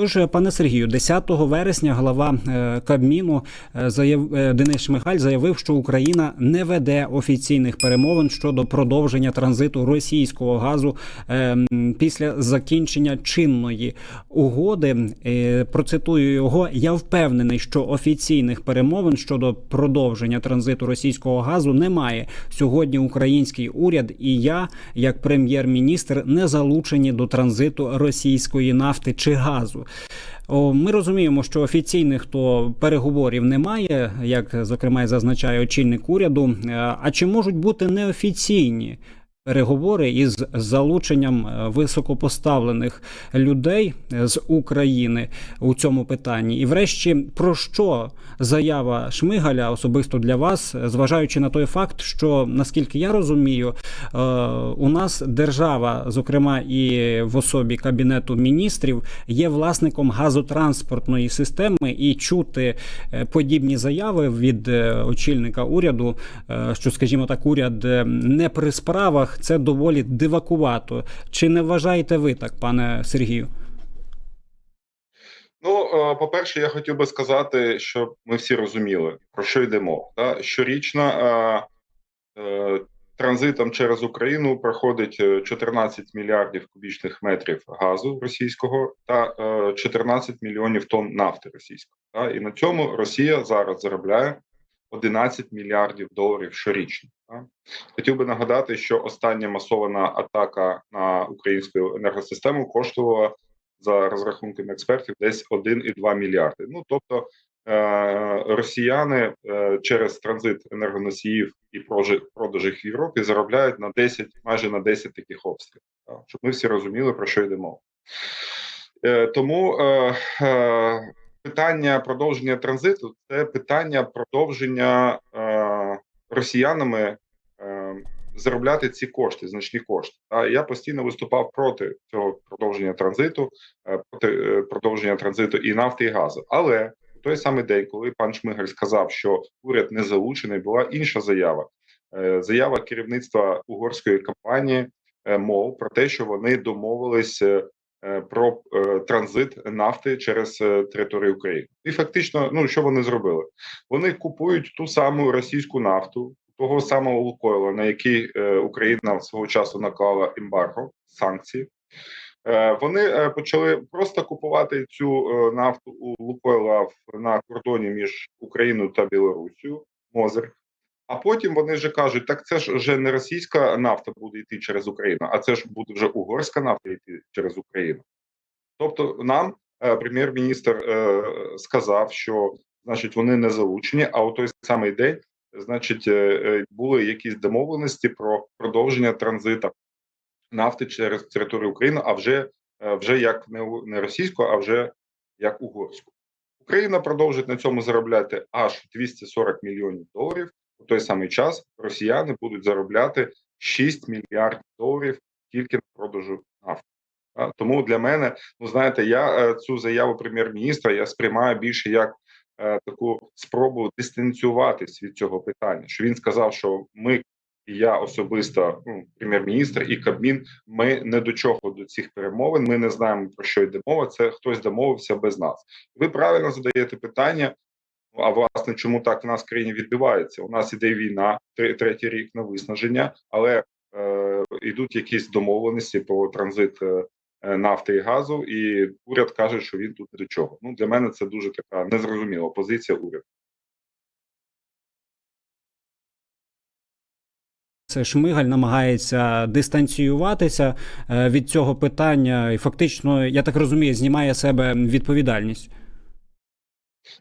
Тож, пане Сергію, 10 вересня глава е, Кабміну е, заяв е, Денис Шмигаль заявив, що Україна не веде офіційних перемовин щодо продовження транзиту російського газу після закінчення чинної угоди. Процитую його. Я впевнений, що офіційних перемовин щодо продовження транзиту російського газу немає. Сьогодні український уряд і я, як прем'єр-міністр, не залучені до транзиту російської нафти чи газу. Ми розуміємо, що офіційних то переговорів немає, як зокрема і зазначає очільник уряду. Е, А чи можуть бути неофіційні переговори із залученням е, високопоставлених людей е, з України у цьому питанні? І, врешті, про що заява Шмигаля особисто для вас, е, зважаючи на той факт, що наскільки я розумію, у нас держава, зокрема і в особі кабінету міністрів, є власником газотранспортної системи, і чути подібні заяви від очільника уряду, що, скажімо так, уряд не при справах, це доволі дивакувато. Чи не вважаєте ви так, пане Сергію? Ну, е, по-перше, я хотів би сказати, щоб ми всі розуміли, про що йдемо. Щорічно е, е, транзитом через Україну проходить е, 14 мільярдів кубічних метрів газу російського та е, 14 мільйонів тонн нафти російської. І на цьому Росія зараз заробляє 11 мільярдів доларів щорічно. Хотів би нагадати, що остання масована атака на українську енергосистему коштувала за розрахунками експертів десь 1,2 мільярди. Ну тобто е, росіяни е, через транзит енергоносіїв і продажі їх в Європі заробляють на 10, майже на 10 таких обстрілів. Щоб ми всі розуміли, про що йдемо. Е, тому е, е, питання продовження транзиту це питання продовження е, росіянами е, заробляти ці кошти, значні кошти. А я постійно виступав проти цього продовження транзиту, е, проти е, продовження транзиту і нафти, і газу. Але в той самий день, коли пан Шмигаль сказав, що уряд не залучений, була інша заява. Е, Заява керівництва угорської компанії МОЛ про те, що вони домовились про е, транзит нафти через е, територію України. І фактично, ну що вони зробили? Вони купують ту саму російську нафту, того самого Лукойла, на який е, Україна свого часу наклала ембарго санкції. Е, вони е, почали просто купувати цю е, нафту у Лукойла на кордоні між Україною та Білорусією, Мозер. А потім вони вже кажуть: так це ж вже не російська нафта буде йти через Україну, а це ж буде вже угорська нафта йти через Україну. Тобто, нам е, прем'єр-міністр е, сказав, що значить вони не залучені, а у той самий день, значить, е, е, були якісь домовленості про продовження транзиту нафти через територію України, а вже, е, вже як не, не російську, а вже як угорську. Україна продовжить на цьому заробляти аж 240 мільйонів доларів. У той самий час росіяни будуть заробляти 6 мільярдів доларів тільки на продажу нафти. Тому для мене, ну знаєте, я е, цю заяву прем'єр-міністра я сприймаю більше як е, таку спробу дистанціюватись від цього питання. Що він сказав, що ми, я особисто, ну, прем'єр-міністр і Кабмін, ми не до чого до цих перемовин. Ми не знаємо про що йде мова. Це хтось домовився без нас. Ви правильно задаєте питання. А власне, чому так в нас в країні відбувається? У нас іде війна, третій рік на виснаження, але е, йдуть якісь домовленості про транзит е, нафти і газу, і уряд каже, що він тут до чого. Ну для мене це дуже така незрозуміла позиція уряду. Це Шмигаль намагається дистанціюватися е, від цього питання, і фактично, я так розумію, знімає себе відповідальність.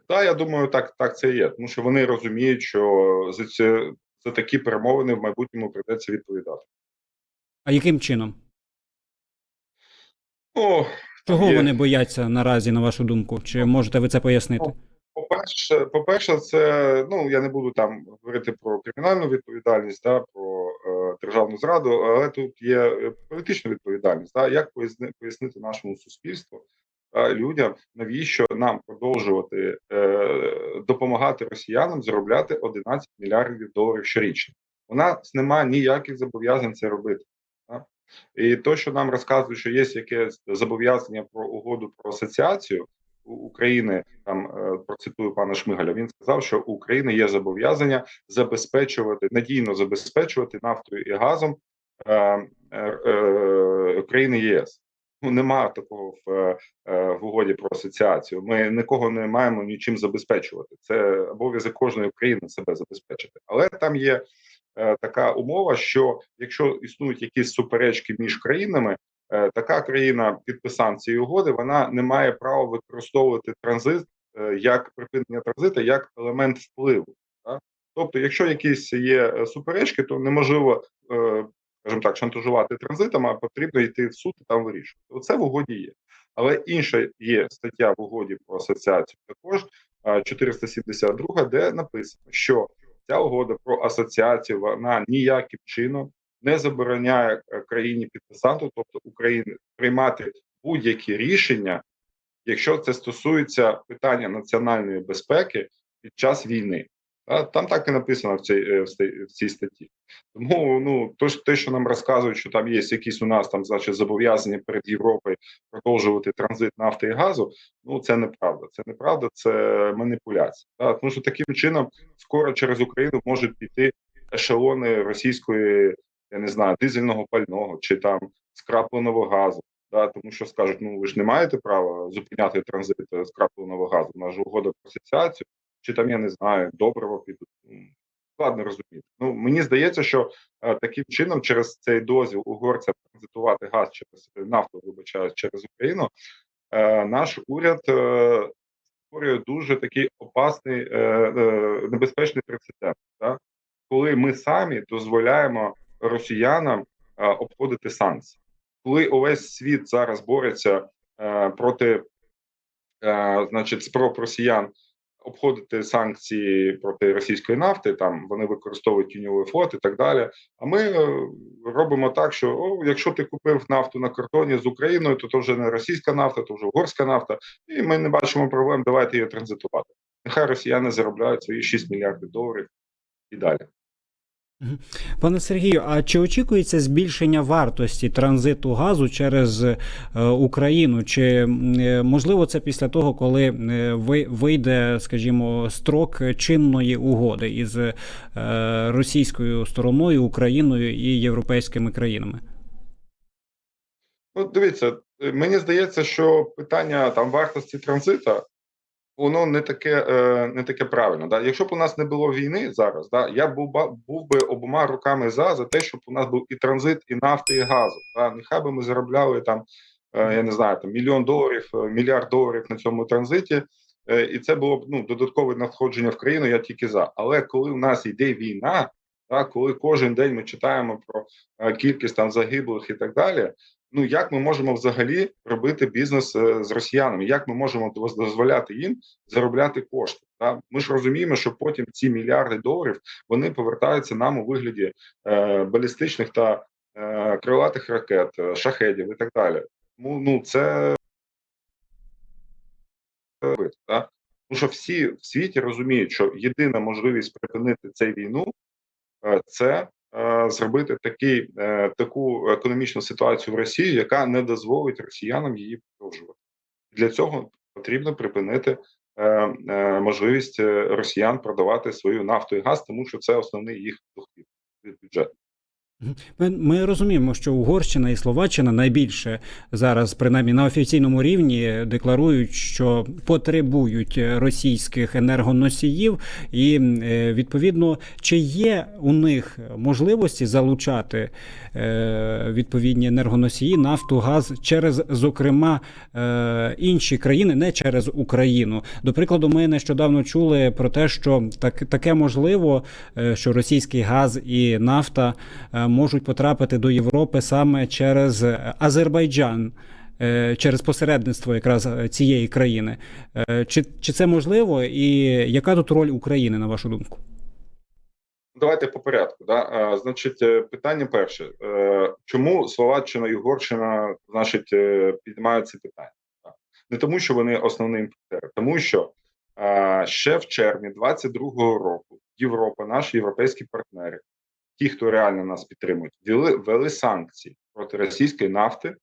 Та я думаю, так, так це є. Тому що вони розуміють, що за це за такі перемовини в майбутньому прийдеться відповідати. А яким чином? Ну Чого є- вони бояться наразі, на вашу думку? Чи можете ви це пояснити? По-перше, по-перше, це ну я не буду там говорити про кримінальну відповідальність, да, про е, державну зраду, але тут є е, політична відповідальність. Да, як поясни, пояснити нашому суспільству людям, навіщо нам продовжувати е, допомагати росіянам заробляти 11 мільярдів доларів щорічно? У нас немає ніяких зобов'язань це робити. І то, що нам розказують, що є якесь зобов'язання про угоду про асоціацію України, там е, процитую пана Шмигаля. Він сказав, що у України є зобов'язання забезпечувати надійно забезпечувати нафтою і газом е, е, е, країни ЄС. Ну немає такого в, е, в угоді про асоціацію. Ми нікого не маємо нічим забезпечувати. Це обов'язок кожної країни себе забезпечити. Але там є е, така умова, що якщо існують якісь суперечки між країнами, е, така країна підписант цієї угоди, вона не має права використовувати транзит е, як припинення транзиту як елемент впливу. Так? Тобто, якщо якісь є е, суперечки, то неможливо, е, скажімо так, шантажувати транзитом, а потрібно йти в суд і там вирішувати. Оце в угоді є. Але інша є стаття в угоді про асоціацію, також е, 472, де написано, що ця угода про асоціацію вона ніяким чином не забороняє е, країні підписанту, тобто Україні, приймати будь-які рішення, якщо це стосується питання національної безпеки під час війни. Та, Там так і написано в цій е, в цій- статті. Тому ну то те, що нам розказують, що там є якісь у нас там, значить, зобов'язання перед Європою продовжувати транзит нафти і газу. Ну це неправда. Це неправда, це маніпуляція. Та? Тому що таким чином скоро через Україну можуть піти ешелони російської, я не знаю, дизельного пального чи там скрапленого газу. Да, тому що скажуть, ну ви ж не маєте права зупиняти транзит е, скрапленого газу. У нас же угода про асоціацію, чи там я не знаю, добриво підуть. Ну, Складно розуміти. Ну мені здається, що е, таким чином, через цей дозвіл угорцям транзитувати газ через е, нафту, вибачаю, через Україну, е, наш уряд е, створює дуже такий опасний е, е, небезпечний прецедент. Так? Коли ми самі дозволяємо росіянам е, обходити санкції, коли увесь світ зараз бореться е, проти, е, значить, спроб росіян обходити санкції проти російської нафти, там вони використовують тіньовий флот і так далі. А ми е, робимо так, що о, якщо ти купив нафту на кордоні з Україною, то то вже не російська нафта, то вже угорська нафта, і ми не бачимо проблем. Давайте її транзитувати. Нехай росіяни заробляють свої 6 мільярдів доларів і далі. Пане Сергію, а чи очікується збільшення вартості транзиту газу через е, Україну? Чи е, можливо це після того, коли е, вийде, скажімо, строк чинної угоди із російською стороною, Україною і європейськими країнами? Ну, дивіться, мені здається, що питання там вартості транзита, воно не таке, е, не таке правильно. Да? Якщо б у нас не було війни зараз, да, я був, був би обома руками за, за те, щоб у нас був і транзит, і нафти, і газу. Да? Нехай би ми заробляли там, е, я не знаю, там мільйон доларів, е, мільярд доларів на цьому транзиті. І це було б ну додаткове надходження в країну. Я тільки за. Але коли у нас йде війна, да, коли кожен день ми читаємо про кількість там загиблих і так далі. Ну як ми можемо взагалі робити бізнес е, з росіянами? Як ми можемо дозволяти їм заробляти кошти? Та ми ж розуміємо, що потім ці мільярди доларів вони повертаються нам у вигляді е, балістичних та е, крилатих ракет, е, шахедів і так далі. Тому ну це та? Тому що всі в світі розуміють, що єдина можливість припинити цю війну е, це зробити такий, е, таку економічну ситуацію в Росії, яка не дозволить росіянам її продовжувати. Для цього потрібно припинити е, е, можливість е, росіян продавати свою нафту і газ, тому що це основний їх дохід від бюджету. Ми, ми розуміємо, що Угорщина і Словаччина найбільше зараз, принаймні на офіційному рівні, декларують, що потребують російських енергоносіїв, і е, відповідно, чи є у них можливості залучати е, відповідні енергоносії, нафту, газ через, зокрема, е, інші країни, не через Україну. До прикладу, ми нещодавно чули про те, що так, таке можливо, що російський газ і нафта можуть потрапити до Європи саме через Азербайджан. е, Через посередництво якраз е, цієї країни, Е, чи, чи це можливо, і яка тут роль України, на вашу думку? Давайте по порядку. Да? Значить, е, питання перше: Е, чому Словаччина і Угорщина, значить, е, піднімають ці питання? Не тому, що вони основні імпортери, тому що е, ще в червні 22-го року Європа, наші європейські партнери, ті, хто реально нас підтримують, ввели, ввели санкції проти російської нафти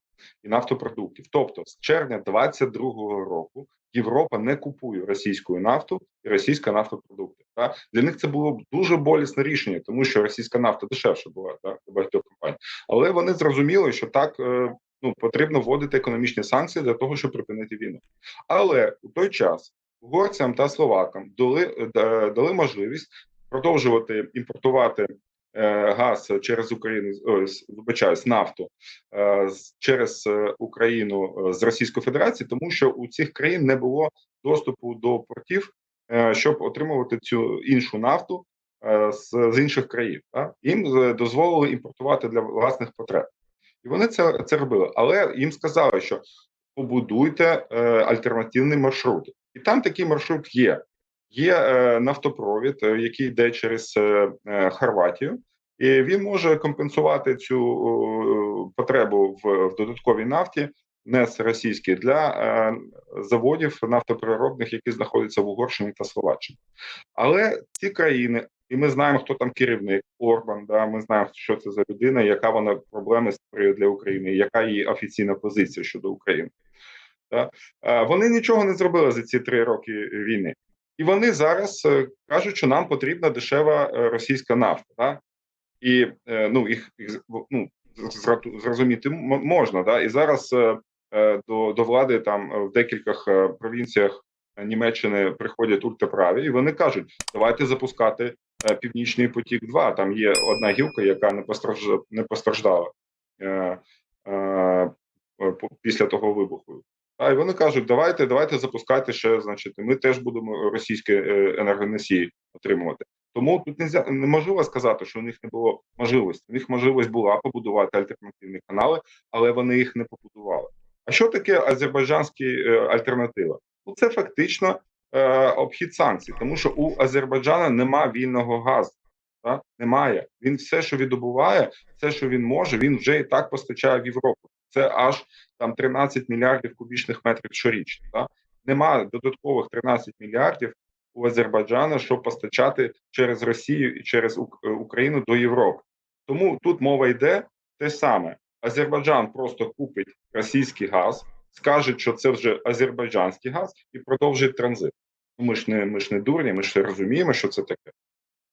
і нафтопродуктів. Тобто, з червня 22-го року Європа не купує російську нафту і російська нафтопродукти. Та для них це було б дуже болісне рішення, тому що російська нафта дешевше була так, для багатьох компаній. Але вони зрозуміли, що так е, ну потрібно вводити економічні санкції для того, щоб припинити війну. Але у той час угорцям та словакам дали, е, дали можливість продовжувати імпортувати газ через Україну, вибачаюсь, нафту е, через е, Україну е, з Російської Федерації, тому що у цих країн не було доступу до портів, е, щоб отримувати цю іншу нафту е, з, інших країн. Їм е, дозволили імпортувати для власних потреб, і вони це, це робили. Але їм сказали, що побудуйте е, альтернативний маршрут, і там такий маршрут є. Є е, нафтопровід, е, який йде через е, Хорватію, і він може компенсувати цю потребу в, додатковій нафті, не з російській, для заводів нафтопереробних, які знаходяться в Угорщині та Словаччині. Але ці країни, і ми знаємо, хто там керівник Орбан. Да, ми знаємо, що це за людина, яка вона проблеми створює для України, яка її офіційна позиція щодо України. Да? Вони нічого не зробили за ці три роки війни. І вони зараз е, кажуть, що нам потрібна дешева е, російська нафта. Да? І е, ну їх, їх ну зрозуміти можна. Да? І зараз до, до влади там в декількох провінціях Німеччини приходять ультраправі, і вони кажуть, давайте запускати північний потік. 2 там є одна гілка, яка не постраждала, не постраждала після того вибуху. А і вони кажуть, давайте, давайте запускайте ще, значить, ми теж будемо російські е, енергоносії отримувати. Тому тут нельзя, неможливо сказати, що у них не було можливості. У них можливість була побудувати альтернативні канали, але вони їх не побудували. А що таке азербайджанські е, альтернатива? Ну це фактично е, обхід санкцій, тому що у Азербайджана нема вільного газу. Так? Немає. Він все, що видобуває, все, що він може, він вже і так постачає в Європу. Це аж там 13 мільярдів кубічних метрів щорічно. Так? Нема додаткових 13 мільярдів у Азербайджана, щоб постачати через Росію і через е, Україну до Європи. Тому тут мова йде те саме: Азербайджан просто купить російський газ, скаже, що це вже азербайджанський газ, і продовжить транзит. Ну, Ми ж не ми ж не дурні, ми ж розуміємо, що це таке,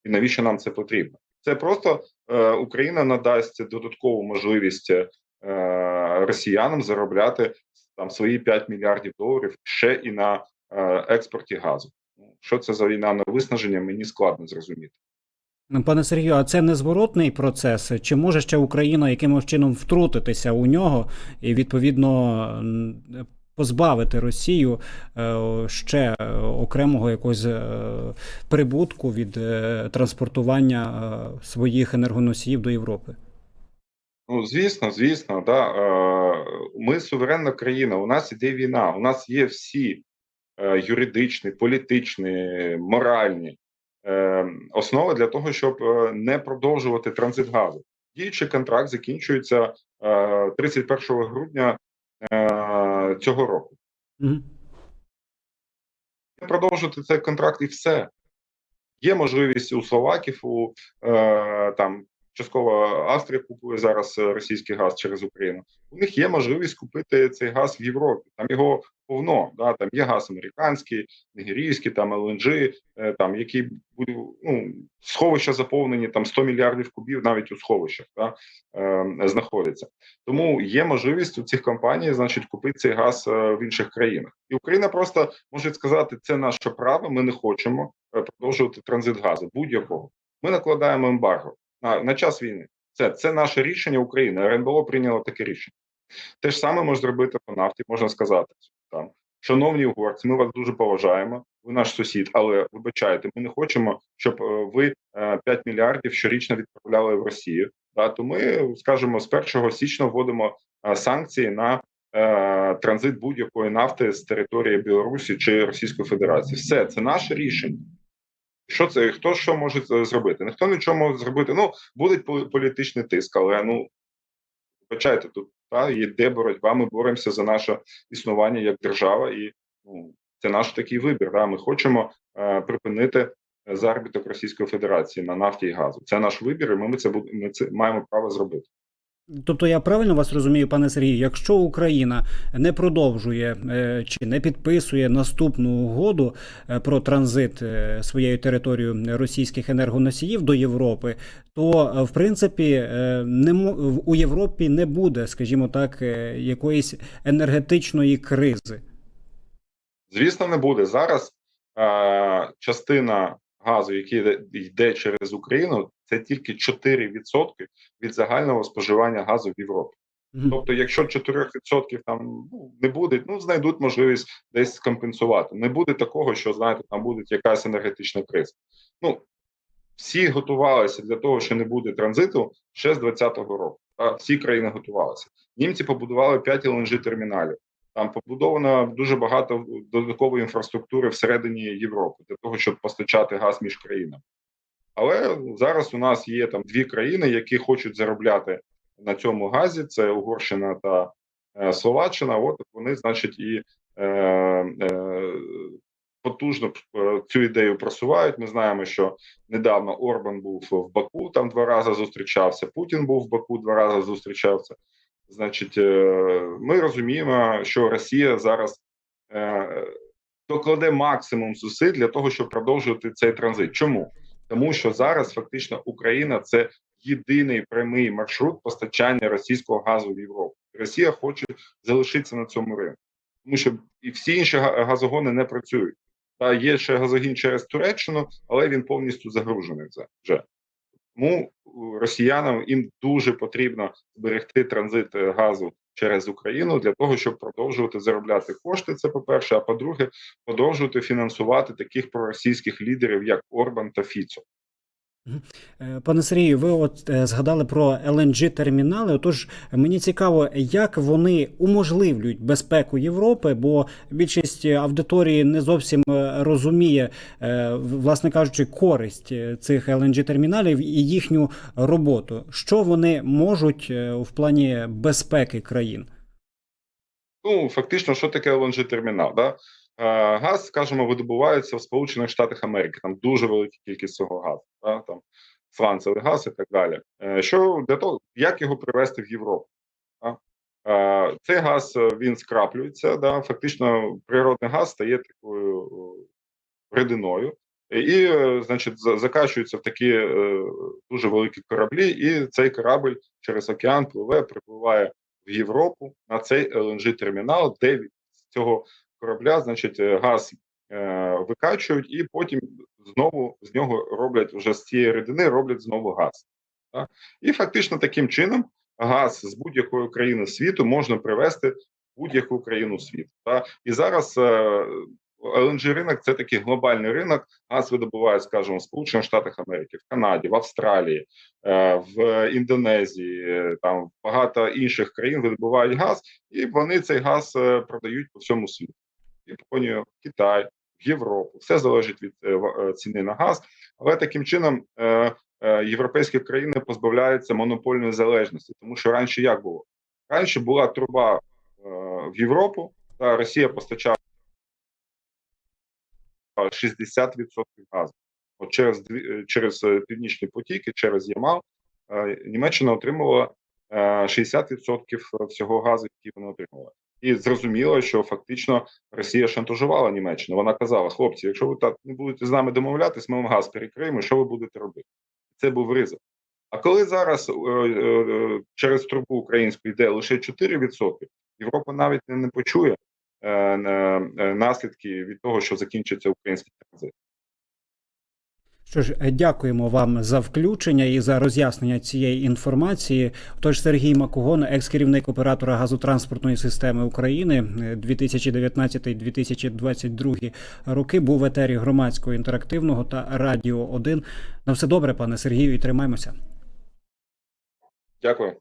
і навіщо нам це потрібно. Це просто е, Україна надасть додаткову можливість е, росіянам заробляти там свої 5 мільярдів доларів ще і на е, експорті газу. Ну, Що це за війна на виснаження, мені складно зрозуміти. Ну, Пане Сергію, а це незворотний процес? Чи може ще Україна якимось чином втрутитися у нього і відповідно позбавити Росію е, ще е, окремого якогось е, прибутку від е, транспортування е, своїх енергоносіїв до Європи? Ну, звісно, звісно, да. Е, Ми суверенна країна. У нас іде війна. У нас є всі е, юридичні, політичні, моральні е, основи для того, щоб не продовжувати транзит газу. Діючий контракт закінчується е, 31 грудня цього року. Не продовжити цей контракт і все. Є можливість у словаків, у там частково Австрія купує зараз е, російський газ через Україну. У них є можливість купити цей газ в Європі. Там його повно. Да, там є газ американський, нігерійський, там ЛНЖ, е, там які ну, сховища заповнені там 100 мільярдів кубів, навіть у сховищах да, е, знаходяться. Тому є можливість у цих компаній, значить, купити цей газ е, в інших країнах. І Україна просто може сказати, це наше право. Ми не хочемо продовжувати транзит газу будь-якого. Ми накладаємо ембарго на, на час війни. Це, це наше рішення України. РНБО прийняло таке рішення. Те ж саме може зробити по нафті, можна сказати там. Шановні угорці, ми вас дуже поважаємо. Ви наш сусід, але вибачайте, ми не хочемо, щоб е, ви е, 5 мільярдів щорічно відправляли в Росію. Да, то ми скажімо, з 1 січня вводимо е, санкції на е, транзит будь-якої нафти з території Білорусі чи Російської Федерації. Все це наше рішення. Що це хто що може зробити? Ніхто нічого може зробити. Ну буде пол- політичний тиск, але ну вибачайте, тут та йде боротьба. Ми боремося за наше існування як держава, і ну це наш такий вибір. Да? Ми хочемо е, припинити заробіток Російської Федерації на нафті і газу. Це наш вибір, і ми це ми це маємо право зробити. Тобто я правильно вас розумію, пане Сергію, якщо Україна не продовжує е, чи не підписує наступну угоду е, про транзит е, своєю територією російських енергоносіїв до Європи, то в принципі не у Європі не буде, скажімо так, якоїсь енергетичної кризи. Звісно, не буде зараз. Частина газу, який йде- через Україну, це тільки 4% від загального споживання газу в Європі. Тобто, якщо 4% там ну, не буде, ну знайдуть можливість десь компенсувати. Не буде такого, що знаєте, там буде якась енергетична криза. Ну всі готувалися для того, що не буде транзиту ще з 2020 року. А всі країни готувалися. Німці побудували 5 LNG терміналів. Там побудовано дуже багато додаткової інфраструктури всередині Європи для того, щоб постачати газ між країнами. Але зараз у нас є там дві країни, які хочуть заробляти на цьому газі: це Угорщина та е, Словаччина. От вони, значить, і е, е, потужно е, цю ідею просувають. Ми знаємо, що недавно Орбан був в Баку, там два рази зустрічався. Путін був в Баку, два рази зустрічався. Значить, е, ми розуміємо, що Росія зараз е, докладе максимум зусиль для того, щоб продовжувати цей транзит. Чому? Тому що зараз фактично Україна це єдиний прямий маршрут постачання російського газу в Європу. Росія хоче залишитися на цьому ринку, тому що і всі інші га- газогони не працюють. Та є ще газогін через Туреччину, але він повністю загружений вже. Тому росіянам їм дуже потрібно зберегти транзит е, газу через Україну для того, щоб продовжувати заробляти кошти. Це по-перше. А по-друге, продовжувати фінансувати таких проросійських лідерів, як Орбан та Фіцо. Е, Пане Сергію, ви от е, згадали про lng термінали. Отож, мені цікаво, як вони уможливлюють безпеку Європи, бо більшість аудиторії не зовсім е, розуміє, власне кажучи, користь цих lng терміналів і їхню роботу. Що вони можуть в плані безпеки країн? Ну фактично, що таке LNG термінал? Да? Е, Газ, скажімо, видобувається в Сполучених Штатах Америки. Там дуже велика кількість цього газу. Да? Там сланцевий газ і так далі. Е, Що для того, як його привезти в Європу? Да? Е, Цей газ він скраплюється. Да? Фактично, природний газ стає такою рідиною. І, значить, за- закачується в такі дуже великі кораблі, і цей корабль через океан пливе, припливає в Європу на цей LNG термінал, де від цього корабля, значить, е, газ е, викачують, і потім знову з нього роблять вже з цієї рідини, роблять знову газ. Так? І фактично таким чином газ з будь-якої країни світу можна привезти в будь-яку країну світу. Так? І зараз е, LNG ринок це такий глобальний ринок. Газ видобувають, скажімо, в Сполучених Штатах Америки, в Канаді, в Австралії, е, в Індонезії, е, там багато інших країн видобувають газ, і вони цей газ продають по всьому світу. Японію, Китай, в Європу. Все залежить від е, е, ціни на газ. Але таким чином е, європейські країни позбавляються монопольної залежності, тому що раніше як було? Раніше була труба в Європу, та Росія постачала 60% газу. От через через північні потіки, через Ямал, Німеччина отримувала е, 60% всього газу, який вона отримувала. І зрозуміло, що фактично Росія шантажувала Німеччину. Вона казала: хлопці, якщо ви так не будете з нами домовлятись, ми вам газ перекриємо. Що ви будете робити? Це був ризик. А коли зараз е, е, через трубу українську йде лише 4%, Європа навіть не, почує е, на- е, наслідки від того, що закінчиться український транзит. Що ж, е, дякуємо вам за включення і за роз'яснення цієї інформації. Тож Сергій Макугон, екс-керівник оператора газотранспортної системи України е, 2019-2022 роки, був в етері громадського інтерактивного та радіо 1. На все добре, пане Сергію, і тримаймося. Дякую.